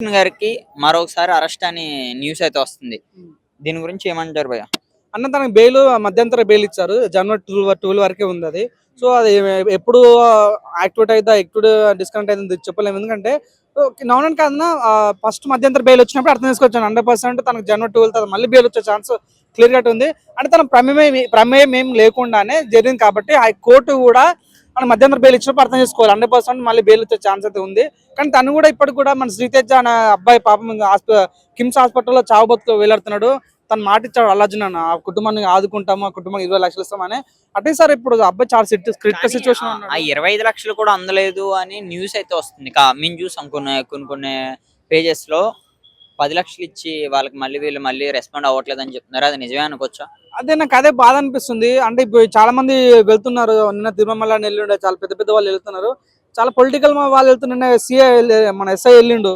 కృష్ణ గారికి మరొకసారి అరెస్ట్ అని న్యూస్ అయితే వస్తుంది. దీని గురించి ఏమంటారు భయ్య? అన్న తనకి బెయిల్ మధ్యంతర బెయిల్ ఇచ్చారు. జనవరి టూ ట్వెల్వ్ వరకే ఉంది అది. సో అది ఎప్పుడు యాక్టివేట్ అయితే యాక్టివేట్ డిస్కనెక్ట్ అయింది చెప్పలేము. ఎందుకంటే నౌనన్ కాదన్నా ఫస్ట్ మధ్యంతర బెయిల్ వచ్చినప్పుడు అర్థం చేసుకోవచ్చు హండ్రెడ్ పర్సెంట్ తనకు జనవరి ట్వెల్వ్ తర్వాత మళ్ళీ బెయిల్ వచ్చే ఛాన్స్ క్లియర్ కట్ ఉంది. అంటే తన ప్రమేయం ప్రమేయం ఏం లేకుండానే జరిగింది కాబట్టి ఆ కోర్టు కూడా మన మధ్యంతర బెయిల్ ఇచ్చినప్పుడు అర్థం చేసుకోవాలి. హండ్రెడ్ పర్సెంట్ మళ్ళీ బెయిల్ వచ్చే ఛాన్స్ అయితే ఉంది. కానీ తను కూడా ఇప్పటికి కూడా మన శ్రీతేజ అనే అబ్బాయి పాపం కిమ్స్ హాస్పిటల్లో చావు బతుకు వేలాడుతున్నాడు. తను మాట ఇచ్చాడు అల్లార్జున్ అన్న ఆ కుటుంబాన్ని ఆదుకుంటాము ఆ కుటుంబం ఇరవై లక్షలు ఇస్తామని. అటే సార్ ఇప్పుడు అబ్బాయి చాలా క్రిటికల్ సిచ్యువేషన్ ఆ- ఇరవై ఐదు లక్షలు కూడా అందలేదు అని న్యూస్ అయితే వస్తుంది. మేము చూసాం కొన్ని కొన్ని కొన్ని పేజెస్లో పది లక్షలు ఇచ్చి వాళ్ళకి మళ్ళీ వీళ్ళు మళ్ళీ రెస్పాండ్ అవ్వట్లేదు అని చెప్తున్నారు? అది నిజమే అనుకోవచ్చా? అదే నాకు అదే బాధ అనిపిస్తుంది. అంటే ఇప్పుడు చాలా మంది వెళ్తున్నారు. నిన్న తిరుమల నెల్లుండే చాలా పెద్ద పెద్ద వాళ్ళు వెళ్తున్నారు. చాలా పొలిటికల్ వాళ్ళు వెళ్తున్న సీఏ మన ఎస్ఐ వెళ్ళిండు.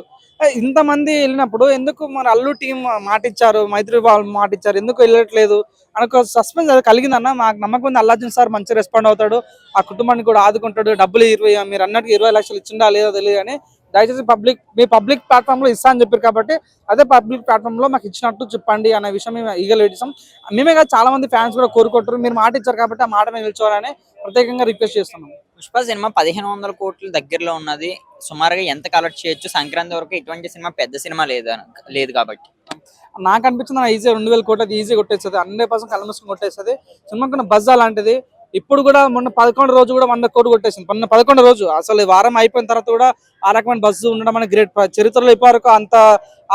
ఇంతమంది వెళ్ళినప్పుడు ఎందుకు మన అల్లు టీం మాటిచ్చారు? మైత్రి వాళ్ళు మాటిచ్చారు. ఎందుకు వెళ్ళట్లేదు? అనొక సస్పెన్స్ అది కలిగిందన్న మాకు నమ్మకం ఉంది. అల్లార్జున్ సార్ మంచి రెస్పాండ్ అవుతాడు. ఆ కుటుంబాన్ని కూడా ఆదుకుంటాడు. డబ్బులు ఇరవై మీరు అన్నట్టు ఇరవై లక్షలు ఇచ్చిందా లేదో తెలియదు కానీ దయచేసి పబ్లిక్ మీ పబ్లిక్ ప్లాట్ఫామ్లో ఇస్తా అని చెప్పారు కాబట్టి అదే పబ్లిక్ ప్లాట్ఫామ్లో మాకు ఇచ్చినట్టు చెప్పండి అనే విషయం మేము ఈగలు పెట్టిస్తాం మేమే కాదు చాలా మంది ఫ్యాన్స్ కూడా కోరుకుంటారు. మీరు మాట ఇచ్చారు కాబట్టి ఆ మాట మేము నిల్చోవాలని ప్రత్యేకంగా రిక్వెస్ట్ చేస్తున్నాం. పుష్ప సినిమా పదిహేను వందల కోట్ల దగ్గరలో ఉన్నది. సుమారుగా ఎంత కలెక్ట్ చేయొచ్చు? సంక్రాంతి వరకు ఇటువంటి సినిమా పెద్ద సినిమా లేదు లేదు కాబట్టి. నాకు అనిపించింది నా ఈజీ రెండు వేల కోట్లు ఈజీ కొట్టేస్తుంది. హండ్రెడ్ పర్సెంట్ కళ్ళ మూసుకొని కొట్టేస్తుంది. సినిమాకున్న బజ్ అలాంటిది ఇప్పుడు కూడా మొన్న పదకొండు రోజు కూడా వంద కోట్లు కొట్టేసింది. మొన్న పదకొండు రోజు అసలు ఈ వారం అయిపోయిన తర్వాత కూడా ఆ రకమైన బస్సు ఉండడం అనేది గ్రేట్ చరిత్రలో ఇప్పటివరకు అంత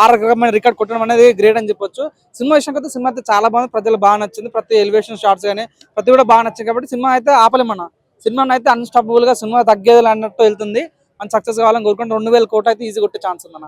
ఆ రకమైన రికార్డ్ కొట్టడం అనేది గ్రేట్ అని చెప్పొచ్చు. సినిమా విషయం అయితే సినిమా అయితే చాలా బాగుంది. ప్రజలు బాగా నచ్చింది. ప్రతి ఎలివేషన్ షార్ట్స్ కానీ ప్రతి కూడా బాగా నచ్చింది కాబట్టి సినిమా అయితే ఆపలేమన్న. సినిమాని అయితే అన్స్టాపబుల్గా సినిమా తగ్గేది అన్నట్టు వెళ్తుంది. మంచి సక్సెస్ కావాలని కోరుకుంటే రెండు వేల కోట్లు అయితే ఈజీ కొట్టే ఛాన్స్ ఉందన్న.